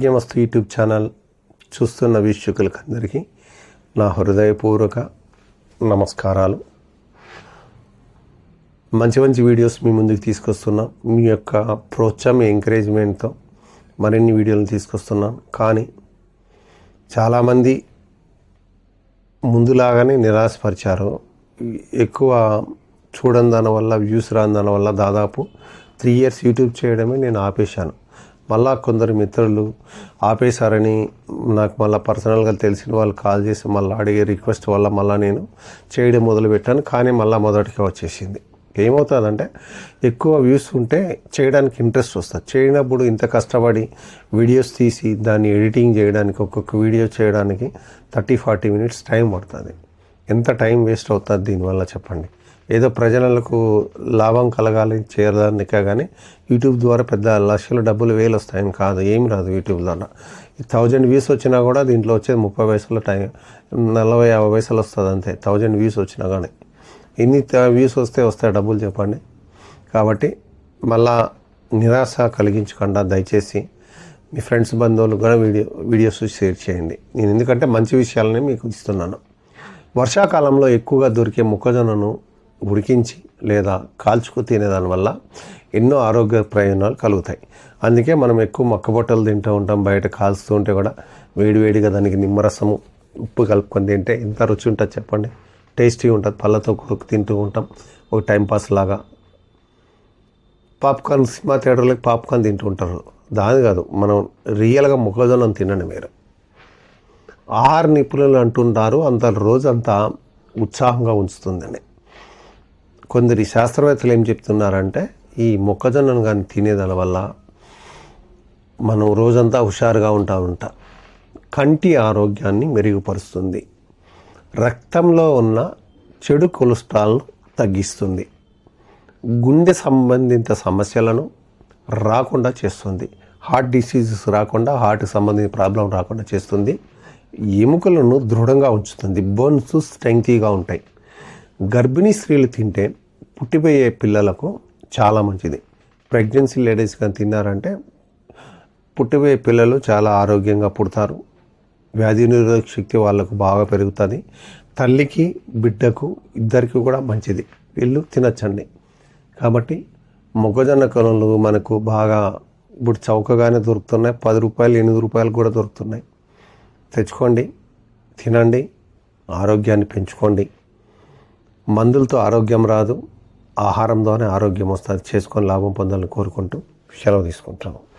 ఆరోగ్యమస్తు YouTube channel చూస్తున్న వీక్షకులకు అందరికీ నా హృదయపూర్వక నమస్కారాలు. మంచి మంచి వీడియోస్ మీ ముందుకు తీసుకొస్తున్నాం. మీ యొక్క ప్రోత్సాహం ఎంకరేజ్మెంట్తో మరిన్ని వీడియోలు తీసుకొస్తున్నాం. కానీ చాలామంది ముందులాగానే నిరాశపరిచారు. ఎక్కువ చూడని దాని వల్ల వ్యూస్ రాని దాని వల్ల దాదాపు త్రీ ఇయర్స్ యూట్యూబ్ చేయడమే నేను ఆపేశాను. మళ్ళా కొందరు మిత్రులు ఆపేశారని నాకు మళ్ళీ పర్సనల్గా తెలిసిన వాళ్ళు కాల్ చేసి మళ్ళీ అడిగే రిక్వెస్ట్ వల్ల మళ్ళీ నేను చేయడం మొదలుపెట్టాను. కానీ మళ్ళీ మొదటికి వచ్చేసింది. ఏమవుతుందంటే ఎక్కువ వ్యూస్ ఉంటే చేయడానికి ఇంట్రెస్ట్ వస్తుంది. చేయనప్పుడు ఇంత కష్టపడి వీడియోస్ తీసి దాన్ని ఎడిటింగ్ చేయడానికి ఒక్కొక్క వీడియో చేయడానికి థర్టీ ఫార్టీ మినిట్స్ టైం పడుతుంది. ఎంత టైం వేస్ట్ అవుతుంది దీనివల్ల చెప్పండి? ఏదో ప్రజలకు లాభం కలగాలి చేయడానికే కానీ యూట్యూబ్ ద్వారా పెద్ద లక్షల డబ్బులు వేలు వస్తాయని కాదు ఏమి రాదు యూట్యూబ్ ద్వారా. థౌజండ్ వ్యూస్ వచ్చినా కూడా దీంట్లో వచ్చేది ముప్పై వయసులో టైం నలభై యాభై వయసులు వస్తుంది అంతే థౌజండ్ వ్యూస్ వచ్చినా కానీ. ఎన్ని వ్యూస్ వస్తే వస్తాయి డబ్బులు చెప్పండి? కాబట్టి మళ్ళా నిరాశ కలిగించకుండా దయచేసి మీ ఫ్రెండ్స్ బంధువులు కూడా వీడియో వీడియోస్ షేర్ చేయండి. నేను ఎందుకంటే మంచి విషయాలని మీకు ఇస్తున్నాను. వర్షాకాలంలో ఎక్కువగా దొరికే మొక్కజొన్నను ఉడికించి లేదా కాల్చుకు తినేదాని వల్ల ఎన్నో ఆరోగ్య ప్రయోజనాలు కలుగుతాయి. అందుకే మనం ఎక్కువ మొక్కబొట్టలు తింటూ ఉంటాం. బయట కాల్స్తూ ఉంటే కూడా వేడివేడిగా దానికి నిమ్మరసము ఉప్పు కలుపుకొని తింటే ఎంత రుచి ఉంటుంది చెప్పండి? టేస్టీ ఉంటుంది. పళ్ళతో కొడుకు తింటూ ఉంటాం. ఒక టైంపాస్ లాగా. పాప్కార్న్ సినిమా థియేటర్లకు పాప్కార్న్ తింటూ ఉంటారు. దాని కాదు మనం రియల్గా మొక్కజొన్నం తినండి మీరు ఆహార నిపుణులు అంటుంటారు. అంత రోజంతా ఉత్సాహంగా ఉంచుతుందని కొందరి శాస్త్రవేత్తలు ఏం చెప్తున్నారంటే ఈ మొక్కజొన్నను కానీ తినేదాని వల్ల మనం రోజంతా హుషారుగా ఉంటా ఉంటా. కంటి ఆరోగ్యాన్ని మెరుగుపరుస్తుంది. రక్తంలో ఉన్న చెడు కొలెస్ట్రాల్ను తగ్గిస్తుంది. గుండె సంబంధిత సమస్యలను రాకుండా చేస్తుంది. హార్ట్ డిసీజెస్ రాకుండా హార్ట్ సంబంధించిన ప్రాబ్లం రాకుండా చేస్తుంది. ఎముకలను దృఢంగా ఉంచుతుంది. బోన్స్ స్ట్రెంగ్తీగా ఉంటాయి. గర్భిణీ స్త్రీలు తింటే పుట్టిపోయే పిల్లలకు చాలా మంచిది. ప్రెగ్నెన్సీ లేడీస్ కానీ తిన్నారంటే పుట్టిపోయే పిల్లలు చాలా ఆరోగ్యంగా పుడతారు. వ్యాధి నిరోధక శక్తి వాళ్ళకు బాగా పెరుగుతుంది. తల్లికి బిడ్డకు ఇద్దరికి కూడా మంచిది. వీళ్ళు తినచ్చండి. కాబట్టి మొక్కజొన్న కొనలు మనకు బాగా ఇప్పుడు చౌకగానే దొరుకుతున్నాయి. పది రూపాయలు ఎనిమిది రూపాయలు కూడా దొరుకుతున్నాయి. తెచ్చుకోండి తినండి ఆరోగ్యాన్ని పెంచుకోండి. మందులతో ఆరోగ్యం రాదు ఆహారంతోనే ఆరోగ్యం వస్తుంది. చేసుకొని లాభం పొందాలని కోరుకుంటూ సెలవు తీసుకుంటాము